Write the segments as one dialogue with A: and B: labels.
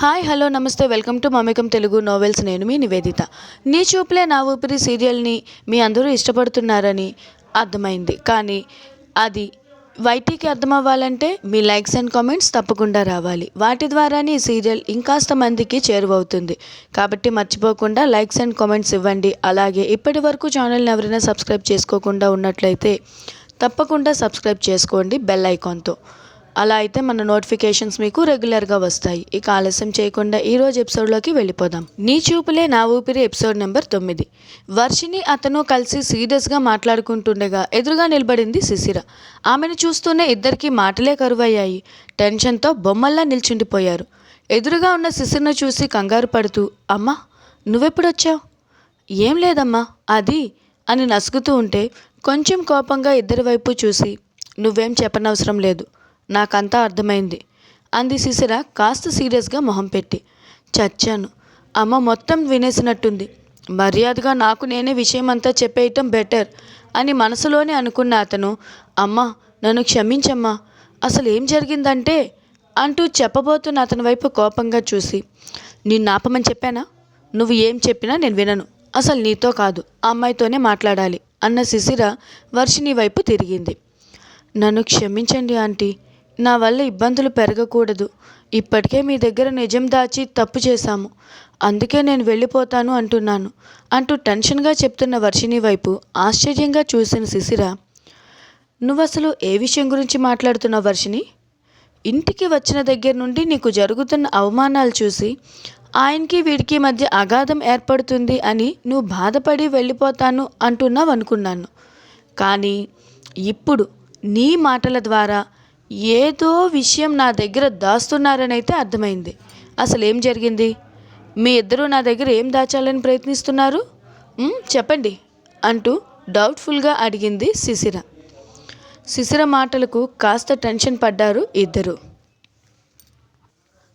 A: Hi hello నమస్తే. Welcome to Mamekam Telugu novels. నేను మీ నివేదిత. నీ చూపులే నా ఊపిరి సీరియల్ని మీ అందరూ ఇష్టపడుతున్నారని అర్థమైంది. కానీ అది వైటీకి అర్థమవ్వాలంటే మీ లైక్స్ అండ్ కామెంట్స్ తప్పకుండా రావాలి. వాటి ద్వారానే ఈ సీరియల్ ఇంకాస్త మందికి చేరువవుతుంది. కాబట్టి మర్చిపోకుండా లైక్స్ అండ్ కామెంట్స్ ఇవ్వండి. అలాగే ఇప్పటి వరకు ఛానల్ని ఎవరైనా సబ్స్క్రైబ్ చేసుకోకుండా ఉన్నట్లయితే తప్పకుండా సబ్స్క్రైబ్ చేసుకోండి బెల్ ఐకాన్తో. అలా అయితే మన నోటిఫికేషన్స్ మీకు రెగ్యులర్గా వస్తాయి. ఇక ఆలస్యం చేయకుండా ఈ రోజు ఎపిసోడ్లోకి వెళ్ళిపోదాం. నీ చూపులే నా ఊపిరి ఎపిసోడ్ నెంబర్ తొమ్మిది. వర్షిని అతను కలిసి సీరియస్గా మాట్లాడుకుంటుండగా ఎదురుగా నిలబడింది శిశిర. ఆమెను చూస్తూనే ఇద్దరికీ మాటలే కరువయ్యాయి. టెన్షన్తో బొమ్మల్లా నిల్చుండిపోయారు. ఎదురుగా ఉన్న శిశిరను చూసి కంగారు పడుతూ అమ్మా నువ్వెప్పుడొచ్చావు? ఏం లేదమ్మా అది అని నసుగుతూ ఉంటే కొంచెం కోపంగా ఇద్దరి వైపు చూసి నువ్వేం చెప్పనవసరం లేదు. నాకంతా అర్థమైంది. అంది శిశిర కాస్త సీరియస్గా మొహం పెట్టి. చచ్చాను. అమ్మ మొత్తం వినేసినట్టుంది. మర్యాదగా నాకు నేనే విషయం అంతా చెప్పేయటం బెటర్ అని మనసులోనే అనుకున్న అతను అమ్మ నన్ను క్షమించమ్మా అసలు ఏం జరిగిందంటే అంటూ చెప్పబోతున్న అతని వైపు కోపంగా చూసి నిన్ను ఆపమని చెప్పానా? నువ్వు ఏం చెప్పినా నేను వినను. అసలు నీతో కాదు ఆ అమ్మాయితోనే మాట్లాడాలి అన్న శిశిర వర్షిని వైపు తిరిగింది. నన్ను క్షమించండి ఆంటీ నా వల్ల ఇబ్బందులు పెరగకూడదు. ఇప్పటికే మీ దగ్గర నిజం దాచి తప్పు చేశాము. అందుకే నేను వెళ్ళిపోతాను అంటున్నాను. అంటూ టెన్షన్గా చెప్తున్న వర్షిని వైపు ఆశ్చర్యంగా చూసిన శిశిర నువ్వు అసలు ఏ విషయం గురించి మాట్లాడుతున్నావు వర్షిని ఇంటికి వచ్చిన దగ్గర నుండి నీకు జరుగుతున్న అవమానాలు చూసి ఆయనకి వీడికి మధ్య అగాధం ఏర్పడుతుంది అని నువ్వు బాధపడి వెళ్ళిపోతాను అంటున్నావు అనుకున్నాను కానీ ఇప్పుడు నీ మాటల ద్వారా ఏదో విషయం నా దగ్గర దాస్తున్నారని అయితే అర్థమైంది. అసలు ఏం జరిగింది? మీ ఇద్దరు నా దగ్గర ఏం దాచాలని ప్రయత్నిస్తున్నారు? చెప్పండి అంటూ డౌట్ఫుల్గా అడిగింది శిశిర శిశిర మాటలకు కాస్త టెన్షన్ పడ్డారు ఇద్దరు.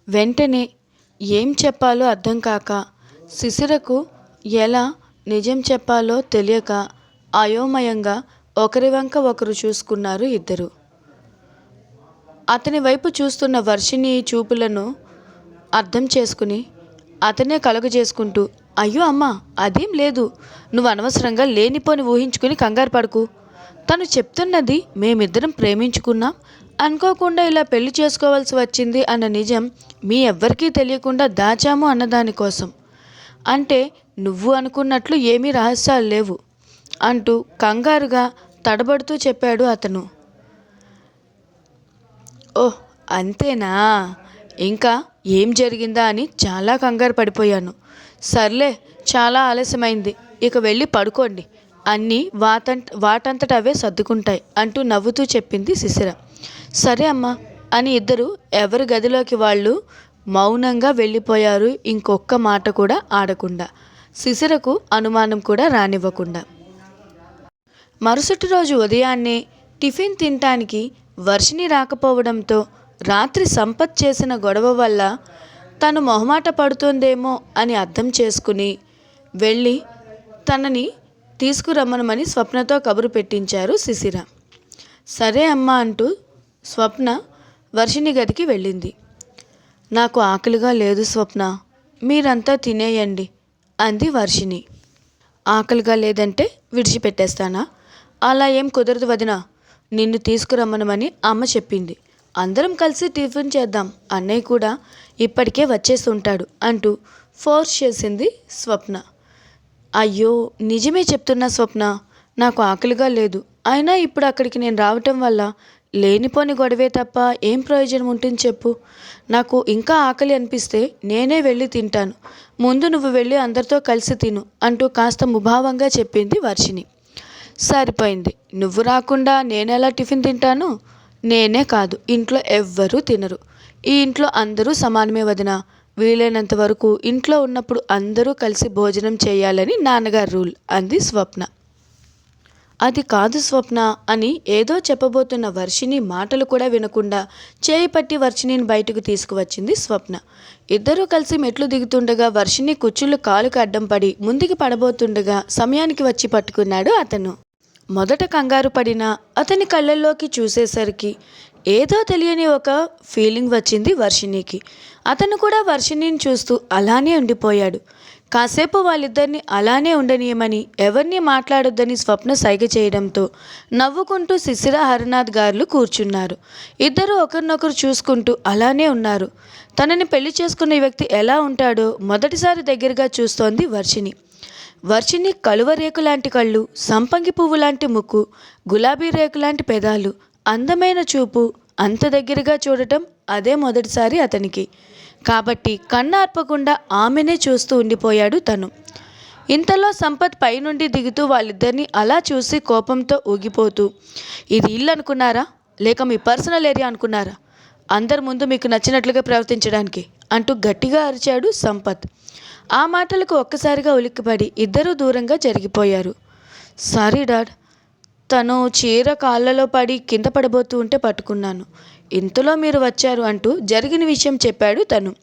A: వెంటనే ఏం చెప్పాలో అర్థం కాక శిశిరకు ఎలా నిజం చెప్పాలో తెలియక అయోమయంగా ఒకరి వంక ఒకరు చూసుకున్నారు ఇద్దరు. అతని వైపు చూస్తున్న వర్షిని చూపులను అర్థం చేసుకుని అతనే కలుగు చేసుకుంటూ అయ్యో అమ్మా అదేం లేదు. నువ్వు అనవసరంగా లేనిపోని ఊహించుకుని కంగారు పడకు. తను చెప్తున్నది మేమిద్దరం ప్రేమించుకున్నాం. అనుకోకుండా ఇలా పెళ్ళి చేసుకోవాల్సి వచ్చింది అన్న నిజం మీ ఎవ్వరికీ తెలియకుండా దాచాము అన్నదాని కోసం. అంటే నువ్వు అనుకున్నట్లు ఏమీ రహస్యాలు లేవు అంటూ కంగారుగా తడబడుతూ చెప్పాడు అతను. ఓహ్ అంతేనా? ఇంకా ఏం జరిగిందా అని చాలా కంగారు పడిపోయాను. సర్లే చాలా ఆలస్యమైంది. ఇక వెళ్ళి పడుకోండి. అన్నీ వాతంట వాటంతట అవే సర్దుకుంటాయి అంటూ నవ్వుతూ చెప్పింది శిశిర. సరే అమ్మా అని ఇద్దరు ఎవరి గదిలోకి వాళ్ళు మౌనంగా వెళ్ళిపోయారు ఇంకొక్క మాట కూడా ఆడకుండా. శిశిరకు అనుమానం కూడా రానివ్వకుండా. మరుసటి రోజు ఉదయాన్నే టిఫిన్ తినటానికి వర్షిని రాకపోవడంతో రాత్రి సంపత్ చేసిన గొడవ వల్ల తను మొహమాట పడుతుందేమో అని అర్థం చేసుకుని వెళ్ళి తనని తీసుకురమ్మనమని స్వప్నతో కబురు పెట్టించారు శిశిర సరే అమ్మా అంటూ స్వప్న వర్షిని గదికి వెళ్ళింది. నాకు ఆకలిగా లేదు స్వప్న మీరంతా తినేయండి అంది వర్షిని ఆకలిగా లేదంటే విడిచిపెట్టేస్తానా? అలా ఏం కుదరదు వదినా నిన్ను తీసుకురమ్మనమని అమ్మ చెప్పింది. అందరం కలిసి టిఫిన్ చేద్దాం అన్నయ్య కూడా ఇప్పటికే వచ్చేసి ఉంటాడు అంటూ ఫోర్స్ చేసింది స్వప్న. అయ్యో నిజమే చెప్తున్నా స్వప్న నాకు ఆకలిగా లేదు. అయినా ఇప్పుడు అక్కడికి నేను రావటం వల్ల లేనిపోని గొడవే తప్ప ఏం ప్రయోజనం ఉంటుంది చెప్పు. నాకు ఇంకా ఆకలి అనిపిస్తే నేనే వెళ్ళి తింటాను. ముందు నువ్వు వెళ్ళి అందరితో కలిసి తిను అంటూ కాస్త ముభావంగా చెప్పింది వర్షిని సరిపోయింది. నువ్వు రాకుండా నేనెలా టిఫిన్ తింటాను? నేనే కాదు ఇంట్లో ఎవ్వరూ తినరు. ఈ ఇంట్లో అందరూ సమానమే వదిన. వీలైనంత వరకు ఇంట్లో ఉన్నప్పుడు అందరూ కలిసి భోజనం చేయాలని నాన్నగారు రూల్ అంది స్వప్న. అది కాదు స్వప్న అని ఏదో చెప్పబోతున్న వర్షిని మాటలు కూడా వినకుండా చేయి పట్టి వర్షినిని బయటకు తీసుకువచ్చింది స్వప్న. ఇద్దరూ కలిసి మెట్లు దిగుతుండగా వర్షిని కుచ్చుళ్ళు కాలుకు అడ్డం పడి ముందుకు పడబోతుండగా సమయానికి వచ్చి పట్టుకున్నాడు అతను. మొదట కంగారు పడిన అతని కళ్ళల్లోకి చూసేసరికి ఏదో తెలియని ఒక ఫీలింగ్ వచ్చింది వర్షిణికి. అతను కూడా వర్షిణిని చూస్తూ అలానే ఉండిపోయాడు. కాసేపు వాళ్ళిద్దరిని అలానే ఉండనీయమని ఎవరిని మాట్లాడొద్దని స్వప్న సైగ చేయడంతో నవ్వుకుంటూ శిశిర హరినాథ్ గారులు కూర్చున్నారు. ఇద్దరు ఒకరినొకరు చూసుకుంటూ అలానే ఉన్నారు. తనని పెళ్ళి చేసుకున్న వ్యక్తి ఎలా ఉంటాడో మొదటిసారి దగ్గరగా చూస్తోంది వర్షిణి. వర్షిని కలువ రేకు లాంటి కళ్ళు సంపంగి పువ్వు లాంటి ముక్కు గులాబీ రేకు లాంటి పెదాలు అందమైన చూపు అంత దగ్గరగా చూడటం అదే మొదటిసారి అతనికి. కాబట్టి కన్నార్పకుండా ఆమెనే చూస్తూ ఉండిపోయాడు తను. ఇంతలో సంపత్ పైనుండి దిగుతూ వాళ్ళిద్దరిని అలా చూసి కోపంతో ఊగిపోతూ ఇది ఇల్లు అనుకున్నారా? లేక మీ పర్సనల్ ఏరియా అనుకున్నారా? అందరి ముందు మీకు నచ్చినట్లుగా ప్రవర్తించడానికి అంటూ గట్టిగా అరిచాడు సంపత్. ఆ మాటలకు ఒక్కసారిగా ఉలిక్కిపడి ఇద్దరూ దూరంగా జరిగిపోయారు. సారీ డాడ్ తను చీర కాళ్ళలో పడి కింద పడబోతూ ఉంటే పట్టుకున్నాను. ఇంతలో మీరు వచ్చారు అంటూ జరిగిన విషయం చెప్పాడు తను.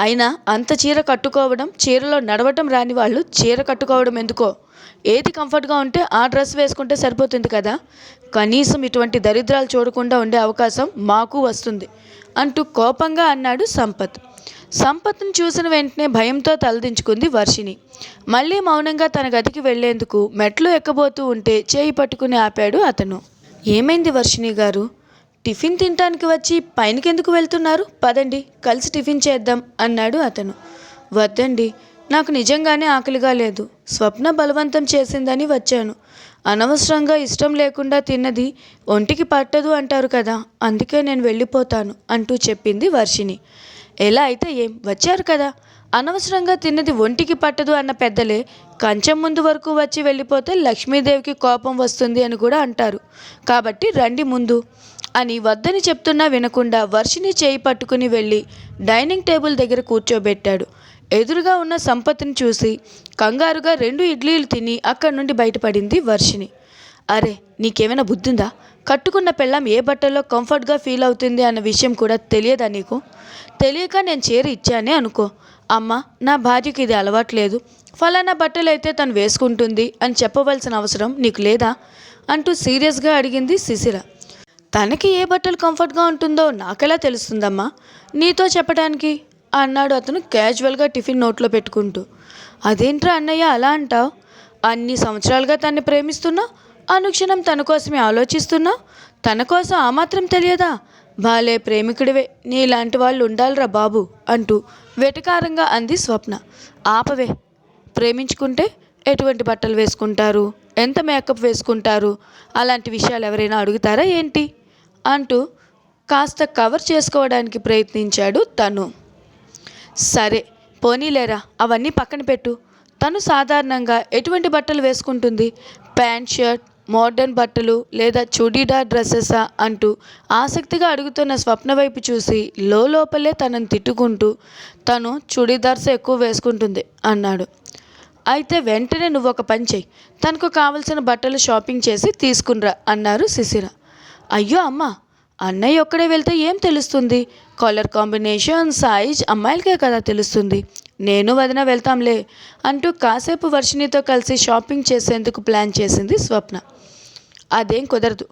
A: అయినా అంత చీర కట్టుకోవడం చీరలో నడవటం రాని వాళ్ళు చీర కట్టుకోవడం ఎందుకో? ఏది కంఫర్ట్గా ఉంటే ఆ డ్రెస్ వేసుకుంటే సరిపోతుంది కదా? కనీసం ఇటువంటి దరిద్రాలు చూడకుండా ఉండే అవకాశం మాకు వస్తుంది అంటూ కోపంగా అన్నాడు సంపత్. సంపత్ను చూసిన వెంటనే భయంతో తలదించుకుంది వర్షిణి. మళ్ళీ మౌనంగా తన గదికి వెళ్ళేందుకు మెట్లు ఎక్కబోతూ ఉంటే చేయి పట్టుకుని ఆపాడు అతను. ఏమైంది వర్షిణి గారు? టిఫిన్ తినటానికి వచ్చి పైనకెందుకు వెళ్తున్నారు? పదండి కలిసి టిఫిన్ చేద్దాం అన్నాడు అతను. వద్దండి నాకు నిజంగానే ఆకలిగా లేదు. స్వప్న బలవంతం చేసిందని వచ్చాను. అనవసరంగా ఇష్టం లేకుండా తిన్నది ఒంటికి పట్టదు అంటారు కదా అందుకే నేను వెళ్ళిపోతాను అంటూ చెప్పింది వర్షిణి. ఎలా అయితే ఏం వచ్చారు కదా? అనవసరంగా తిన్నది ఒంటికి పట్టదు అన్న పెద్దలే కంచెం ముందు వరకు వచ్చి వెళ్ళిపోతే లక్ష్మీదేవికి కోపం వస్తుంది అని కూడా అంటారు. కాబట్టి రండి ముందు అని వద్దని చెప్తున్నా వినకుండా వర్షిని చేయి పట్టుకుని వెళ్ళి డైనింగ్ టేబుల్ దగ్గర కూర్చోబెట్టాడు. ఎదురుగా ఉన్న సంపత్ని చూసి కంగారుగా రెండు ఇడ్లీలు తిని అక్కడి నుండి బయటపడింది వర్షిని అరే నీకేమైనా బుద్ధిందా? కట్టుకున్న పెళ్ళం ఏ బట్టల్లో కంఫర్ట్గా ఫీల్ అవుతుంది అన్న విషయం కూడా తెలియదా నీకు? తెలియక నేను చీర ఇచ్చానే అనుకో. అమ్మ నా భార్యకి ఇది అలవాట్లేదు ఫలానా బట్టలు అయితే తను వేసుకుంటుంది అని చెప్పవలసిన అవసరం నీకు లేదా? అంటూ సీరియస్గా అడిగింది శిశిర తనకి ఏ బట్టలు కంఫర్ట్గా ఉంటుందో నాకెలా తెలుస్తుందమ్మా? నీతో చెప్పడానికి అన్నాడు అతను క్యాజువల్గా టిఫిన్ నోట్లో పెట్టుకుంటూ. అదేంట్రా అన్నయ్య అలా అంటావు? అన్ని సంవత్సరాలుగా తన్ని ప్రేమిస్తున్నావు అనుక్షణం తన కోసమే ఆలోచిస్తున్నా? తన కోసం ఆ మాత్రం తెలియదా? బాలే ప్రేమికుడివే నీలాంటి వాళ్ళు ఉండాలిరా బాబు అంటూ వెటకారంగా అంది స్వప్న. ఆపవే ప్రేమించుకుంటే ఎటువంటి బట్టలు వేసుకుంటారు? ఎంత మేకప్ వేసుకుంటారు? అలాంటి విషయాలు ఎవరైనా అడుగుతారా ఏంటి? అంటూ కాస్త కవర్ చేసుకోవడానికి ప్రయత్నించాడు తను. సరే పోనీలేరా అవన్నీ పక్కన పెట్టు. తను సాధారణంగా ఎటువంటి బట్టలు వేసుకుంటుంది? ప్యాంట్ షర్ట్ మోడర్న్ బట్టలు లేదా చుడీదార్ డ్రెస్సెసా అంటూ ఆసక్తిగా అడుగుతున్న స్వప్న వైపు చూసి లోపలే తనను తిట్టుకుంటూ తను చుడీదార్స్ ఎక్కువ వేసుకుంటుంది అన్నాడు. అయితే వెంటనే నువ్వు ఒక పని చెయ్యి. తనకు కావలసిన బట్టలు షాపింగ్ చేసి తీసుకునిరా అన్నారు శిశిర అయ్యో అమ్మ అన్నయ్య ఒక్కడే వెళ్తే ఏం తెలుస్తుంది? కలర్ కాంబినేషన్ సైజ్ అమ్మాయిలకే కదా తెలుస్తుంది. నేను వదిన వెళ్తాంలే అంటూ కాసేపు వర్షిణితో కలిసి షాపింగ్ చేసేందుకు ప్లాన్ చేసింది స్వప్న. అదేం కుదరదు.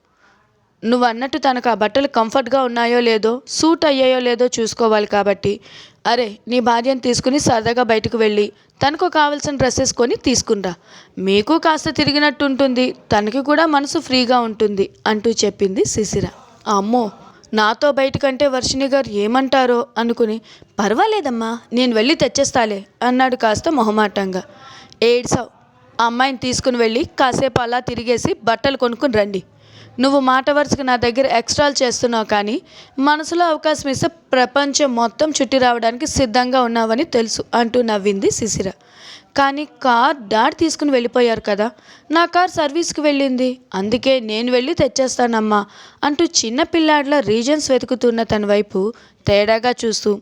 A: నువ్వు అన్నట్టు తనకు ఆ బట్టలు కంఫర్ట్గా ఉన్నాయో లేదో సూట్ అయ్యాయో లేదో చూసుకోవాలి కాబట్టి. అరే నీ భార్యను తీసుకుని సరదాగా బయటకు వెళ్ళి తనకు కావాల్సిన డ్రెస్సెస్ కొని తీసుకునిరా మీకు కాస్త తిరిగినట్టు ఉంటుంది తనకి కూడా మనసు ఫ్రీగా ఉంటుంది అంటూ చెప్పింది శిశిర అమ్మో నాతో బయటకంటే వర్షిణి గారు ఏమంటారో అనుకుని పర్వాలేదమ్మా నేను వెళ్ళి తెచ్చేస్తాలే అన్నాడు కాస్త మొహమాటంగా. ఏడ్సావు అమ్మాయిని తీసుకుని వెళ్ళి కాసేపు అలా తిరిగేసి బట్టలు కొనుక్కుని రండి. నువ్వు మాట వరుసగా నా దగ్గర ఎక్స్ట్రాలు చేస్తున్నావు కానీ మనసులో అవకాశం ఇస్తే ప్రపంచం మొత్తం చుట్టి రావడానికి సిద్ధంగా ఉన్నావని తెలుసు అంటూ నవ్వింది శిశిర. కానీ కార్ డాడ్ తీసుకుని వెళ్ళిపోయారు కదా. నా కార్ సర్వీస్కి వెళ్ళింది. అందుకే నేను వెళ్ళి తెచ్చేస్తానమ్మా అంటూ చిన్న పిల్లాడిలా రీజన్స్ వెతుకుతున్న తన వైపు తేడాగా చూస్తూ.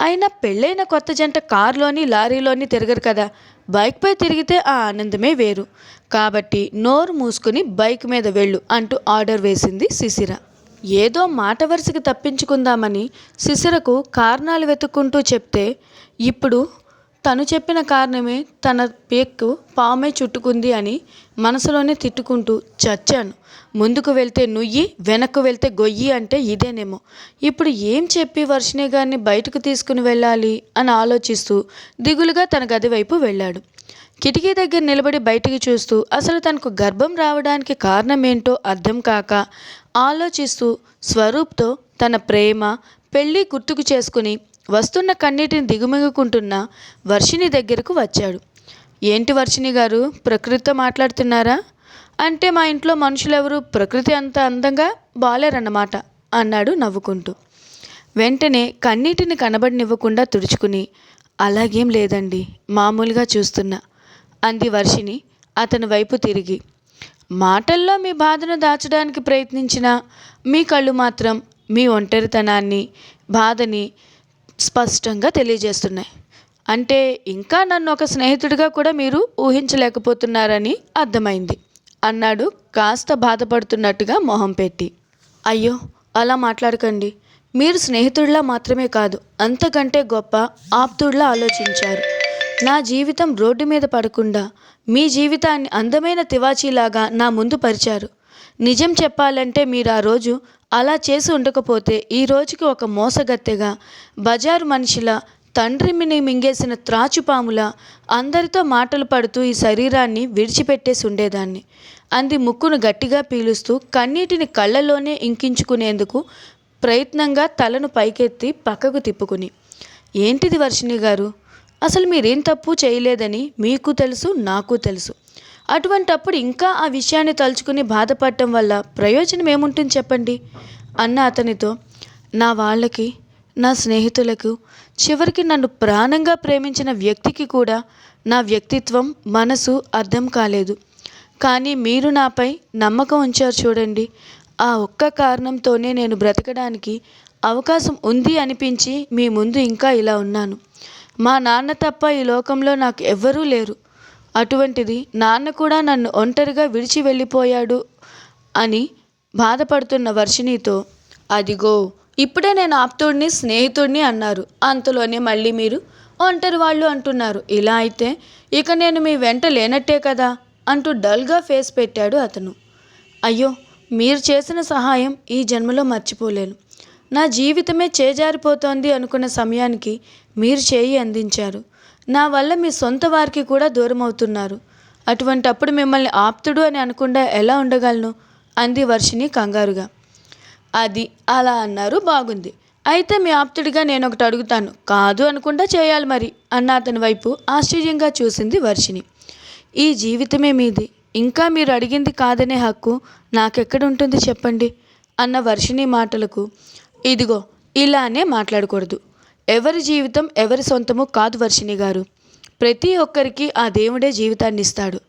A: అయినా పెళ్ళైన కొత్త జంట కారులోని లారీలోని తిరగరు కదా. బైక్పై తిరిగితే ఆ ఆనందమే వేరు. కాబట్టి నోరు మూసుకుని బైక్ మీద వెళ్ళు అంటూ ఆర్డర్ వేసింది శిశిర. ఏదో మాట వరుసకి తప్పించుకుందామని శిశిరకు కారణాలు వెతుక్కుంటూ చెప్తే ఇప్పుడు తను చెప్పిన కారణమే తన పేక్కు పామే చుట్టుకుంది అని మనసులోనే తిట్టుకుంటూ చచ్చాను. ముందుకు వెళ్తే నుయ్యి వెనక్కు వెళ్తే గొయ్యి అంటే ఇదేనేమో. ఇప్పుడు ఏం చెప్పి వర్షిణి గారిని బయటకు తీసుకుని వెళ్ళాలి అని ఆలోచిస్తూ దిగులుగా తన గది వైపు వెళ్ళాడు. కిటికీ దగ్గర నిలబడి బయటికి చూస్తూ అసలు తనకు గర్భం రావడానికి కారణమేంటో అర్థం కాక ఆలోచిస్తూ స్వరూప్తో తన ప్రేమ పెళ్ళి గుర్తుకు చేసుకుని వస్తున్న కన్నీటిని దిగుమిగుకుంటున్న వర్షిణి దగ్గరకు వచ్చాడు. ఏంటి వర్షిణి గారు ప్రకృతితో మాట్లాడుతున్నారా? అంటే మా ఇంట్లో మనుషులెవరు ప్రకృతి అంత అందంగా బాలేరన్నమాట అన్నాడు నవ్వుకుంటూ. వెంటనే కన్నీటిని కనబడినివ్వకుండా తుడుచుకుని అలాగేం లేదండి మామూలుగా చూస్తున్నా అంది వర్షిని అతని వైపు తిరిగి. మాటల్లో మీ బాధను దాచడానికి ప్రయత్నించిన మీ కళ్ళు మాత్రం మీ ఒంటరితనాన్ని బాధని స్పష్టంగా తెలియజేస్తున్నాయి. అంటే ఇంకా నన్ను ఒక స్నేహితుడిగా కూడా మీరు ఊహించలేకపోతున్నారని అర్థమైంది. అన్నాడు కాస్త బాధపడుతున్నట్టుగా మొహం పెట్టి. అయ్యో అలా మాట్లాడకండి. మీరు స్నేహితుడిలా మాత్రమే కాదు అంతకంటే గొప్ప ఆప్తుడిలా ఆలోచించారు. నా జీవితం రోడ్డు మీద పడకుండా మీ జీవితాన్ని అందమైన తివాచీలాగా నా ముందు పరిచారు. నిజం చెప్పాలంటే మీరు ఆ రోజు అలా చేసి ఉండకపోతే ఈ రోజుకి ఒక మోసగత్తెగా బజారు మనిషిలా తండ్రిమిని మింగేసిన త్రాచుపాముల అందరితో మాటలు పడుతూ ఈ శరీరాన్ని విడిచిపెట్టేసి ఉండేదాన్ని. అంది ముక్కును గట్టిగా పీలుస్తూ కన్నీటిని కళ్ళలోనే ఇంకించుకునేందుకు ప్రయత్నంగా తలను పైకెత్తి పక్కకు తిప్పుకుని ఏంటిది వర్షిణి గారు? అసలు మీరేం తప్పు చేయలేదని మీకు తెలుసు నాకు తెలుసు. అటువంటప్పుడు ఇంకా ఆ విషయాన్ని తలుచుకుని బాధపడటం వల్ల ప్రయోజనం ఏముంటుంది చెప్పండి? అన్న అతనితో నా వాళ్ళకి నా స్నేహితులకు చివరికి నన్ను ప్రాణంగా ప్రేమించిన వ్యక్తికి కూడా నా వ్యక్తిత్వం మనసు అర్థం కాలేదు. కానీ మీరు నాపై నమ్మకం ఉంచారు చూడండి. ఆ ఒక్క కారణంతోనే నేను బ్రతకడానికి అవకాశం ఉంది అనిపించి మీ ముందు ఇంకా ఇలా ఉన్నాను. మా నాన్న తప్ప ఈ లోకంలో నాకు ఎవ్వరూ లేరు. అటువంటిది నాన్న కూడా నన్ను ఒంటరిగా విడిచి వెళ్ళిపోయాడు అని బాధపడుతున్న వర్షిణితో అదిగో ఇప్పుడే నేను ఆప్తుడిని స్నేహితుడిని అన్నారు. అంతలోనే మళ్ళీ మీరు ఒంటరి వాళ్ళు అంటున్నారు. ఇలా అయితే ఇక నేను మీ వెంట లేనట్టే కదా అంటూ డల్గా ఫేస్ పెట్టాడు అతను. అయ్యో మీరు చేసిన సహాయం ఈ జన్మలో మర్చిపోలేను. నా జీవితమే చేజారిపోతోంది అనుకున్న సమయానికి మీరు చేయి అందించారు. నా వల్ల మీ సొంత వారికి కూడా దూరం అవుతున్నారు. అటువంటప్పుడు మిమ్మల్ని ఆప్తుడు అని అనకుండా ఎలా ఉండగలను? అంది వర్షిని కంగారుగా. అది అలా అన్నారు బాగుంది. అయితే మీ ఆప్తుడిగా నేను ఒకటి అడుగుతాను. కాదు అనుకుండా చేయాలి మరి అన్న అతని వైపు ఆశ్చర్యంగా చూసింది వర్షిని ఈ జీవితమే మీది. ఇంకా మీరు అడిగింది కాదనే హక్కు నాకెక్కడ ఉంటుంది చెప్పండి? అన్న వర్షిని మాటలకు ఇదిగో ఇలానే మాట్లాడకూడదు. ఎవరి జీవితం ఎవరి సొంతము కాదు వర్షిణి గారు. ప్రతి ఒక్కరికి ఆ దేవుడే జీవితాన్ని ఇస్తాడు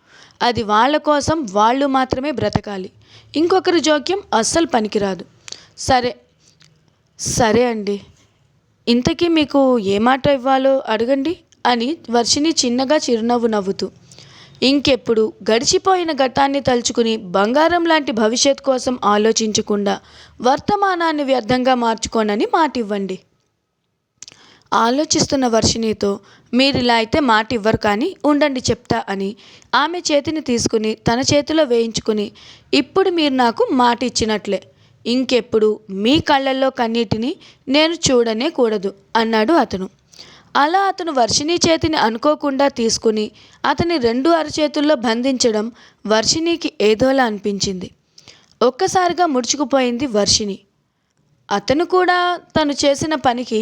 A: అది వాళ్ళ కోసం వాళ్ళు మాత్రమే బ్రతకాలి. ఇంకొకరి జోక్యం అస్సలు పనికిరాదు. సరే సరే అండి. ఇంతకీ మీకు ఏ మాట ఇవ్వాలో అడగండి అని వర్షిని చిన్నగా చిరునవ్వు నవ్వుతూ ఇంకెప్పుడు గడిచిపోయిన గతాన్ని తలుచుకుని బంగారం లాంటి భవిష్యత్ కోసం ఆలోచించకుండా వర్తమానాన్ని వ్యర్థంగా మార్చుకోనని మాట ఇవ్వండి ఆలోచిస్తున్న వర్షిణితో మీరు ఇలా అయితే మాట ఇవ్వరు కానీ ఉండండి చెప్తా అని ఆమె చేతిని తీసుకుని తన చేతిలో వేయించుకుని ఇప్పుడు మీరు నాకు మాట ఇచ్చినట్లే ఇంకెప్పుడు మీ కళ్ళల్లో కన్నీటిని నేను చూడనే కూడదు అన్నాడు అతను. అలా అతను వర్షిణి చేతిని అనుకోకుండా తీసుకుని అతని రెండు అరచేతుల్లో బంధించడం వర్షిణికి ఏదోలా అనిపించింది. ఒక్కసారిగా ముడుచుకుపోయింది వర్షిణి అతను కూడా తను చేసిన పనికి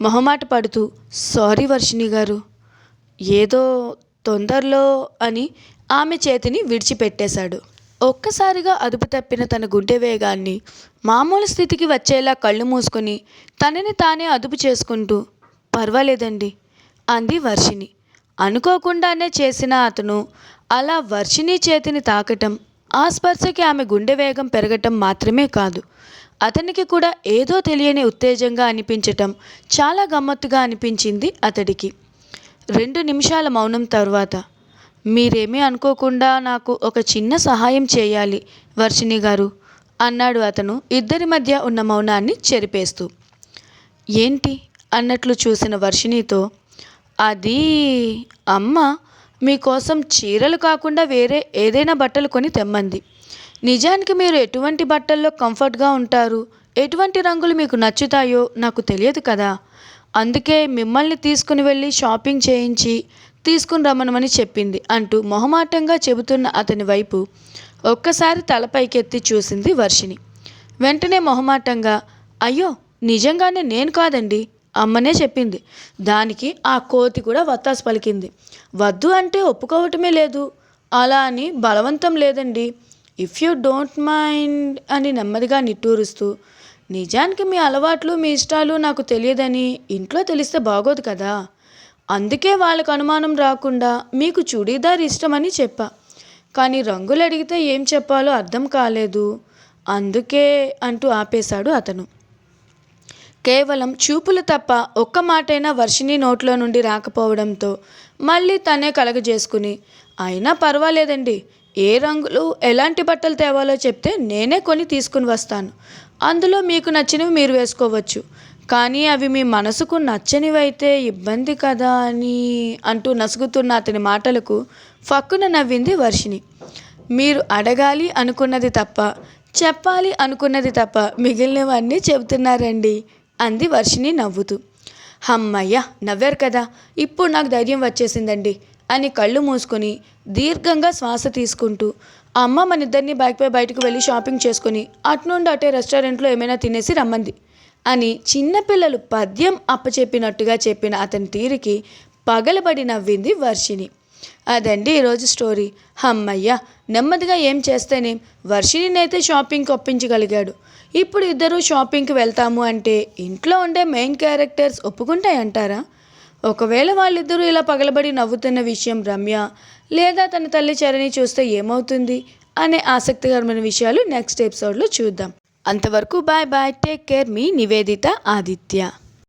A: మొహమాట పడుతూ సారీ వర్షిణి గారు ఏదో తొందరలో అని ఆమె చేతిని విడిచిపెట్టేశాడు. ఒక్కసారిగా అదుపు తప్పిన తన గుండె వేగాన్ని మామూలు స్థితికి వచ్చేలా కళ్ళు మూసుకొని తనని తానే అదుపు చేసుకుంటూ పర్వాలేదండి అంది వర్షిణి. అనుకోకుండానే చేసిన అతను అలా వర్షిణి చేతిని తాకటం ఆ స్పర్శకి ఆమె గుండె వేగం పెరగటం మాత్రమే కాదు. అతనికి కూడా ఏదో తెలియని ఉత్తేజంగా అనిపించటం చాలా గమ్మత్తుగా అనిపించింది అతడికి. రెండు నిమిషాల మౌనం తర్వాత మీరేమీ అనుకోకుండా నాకు ఒక చిన్న సహాయం చేయాలి వర్షిణి గారు అన్నాడు అతను ఇద్దరి మధ్య ఉన్న మౌనాన్ని చెరిపేస్తూ. ఏంటి? అన్నట్లు చూసిన వర్షిణితో అది అమ్మ మీకోసం చీరలు కాకుండా వేరే ఏదైనా బట్టలు కొని తెమ్మంది. నిజానికి మీరు ఎటువంటి బట్టల్లో కంఫర్ట్గా ఉంటారు? ఎటువంటి రంగులు మీకు నచ్చుతాయో నాకు తెలియదు కదా. అందుకే మిమ్మల్ని తీసుకుని వెళ్ళి షాపింగ్ చేయించి తీసుకుని రమ్మనమని చెప్పింది అంటూ మొహమాటంగా చెబుతున్న అతని వైపు ఒక్కసారి తలపైకెత్తి చూసింది వర్షిని వెంటనే మొహమాటంగా అయ్యో! నిజంగానే నేను కాదండి. అమ్మనే చెప్పింది. దానికి ఆ కోతి కూడా వత్తాసు పలికింది. వద్దు అంటే ఒప్పుకోవటమే లేదు. అలా అని బలవంతం లేదండి. ఇఫ్ యూ డోంట్ మైండ్ అని నెమ్మదిగా నిట్టూరుస్తూ నిజానికి మీ అలవాట్లు మీ ఇష్టాలు నాకు తెలియదని ఇంట్లో తెలిస్తే బాగోదు కదా. అందుకే వాళ్ళకు అనుమానం రాకుండా మీకు చూడీదార్ ఇష్టమని చెప్పా. కానీ రంగులు అడిగితే ఏం చెప్పాలో అర్థం కాలేదు. అందుకే అంటూ ఆపేశాడు అతను. కేవలం చూపులు తప్ప ఒక్క మాటైనా వర్షిని నోట్లో నుండి రాకపోవడంతో మళ్ళీ తనే కలగజేసుకుని అయినా పర్వాలేదండి. ఏ రంగులు ఎలాంటి బట్టలు తేవాలో చెప్తే నేనే కొని తీసుకుని వస్తాను. అందులో మీకు నచ్చినవి మీరు వేసుకోవచ్చు. కానీ అవి మీ మనసుకు నచ్చనివైతే ఇబ్బంది కదా అని అంటూ నసుగుతున్న అతని మాటలకు ఫక్కున నవ్వింది వర్షిని మీరు అడగాలి అనుకున్నది తప్ప చెప్పాలి అనుకున్నది తప్ప మిగిలినవన్నీ చెబుతున్నారండి. అంది వర్షిని నవ్వుతూ. హమ్మయ్య నవ్వారు కదా ఇప్పుడు నాకు ధైర్యం వచ్చేసిందండి అని కళ్ళు మూసుకొని దీర్ఘంగా శ్వాస తీసుకుంటూ అమ్మ మన ఇద్దరిని బైక్పై బయటకు వెళ్ళి షాపింగ్ చేసుకుని అటు నుండి అటే రెస్టారెంట్లో ఏమైనా తినేసి రమ్మంది అని చిన్నపిల్లలు పద్యం అప్పచెప్పినట్టుగా చెప్పిన అతని తీరికి పగలబడి నవ్వింది వర్షిని అదండి ఈరోజు స్టోరీ. హమ్మయ్య నెమ్మదిగా ఏం చేస్తేనే వర్షినినైతే షాపింగ్కి ఒప్పించగలిగాడు. ఇప్పుడు ఇద్దరు షాపింగ్కి వెళ్తాము అంటే ఇంట్లో ఉండే మెయిన్ క్యారెక్టర్స్ ఒప్పుకుంటాయంటారా? ఒకవేళ వాళ్ళిద్దరూ ఇలా పగలబడి నవ్వుతున్న విషయం రమ్య లేదా తన తల్లి చరణి చూస్తే ఏమవుతుంది అనే ఆసక్తికరమైన విషయాలు నెక్స్ట్ ఎపిసోడ్లో చూద్దాం. అంతవరకు బాయ్ బాయ్ టేక్ కేర్ మీ నివేదిత ఆదిత్య.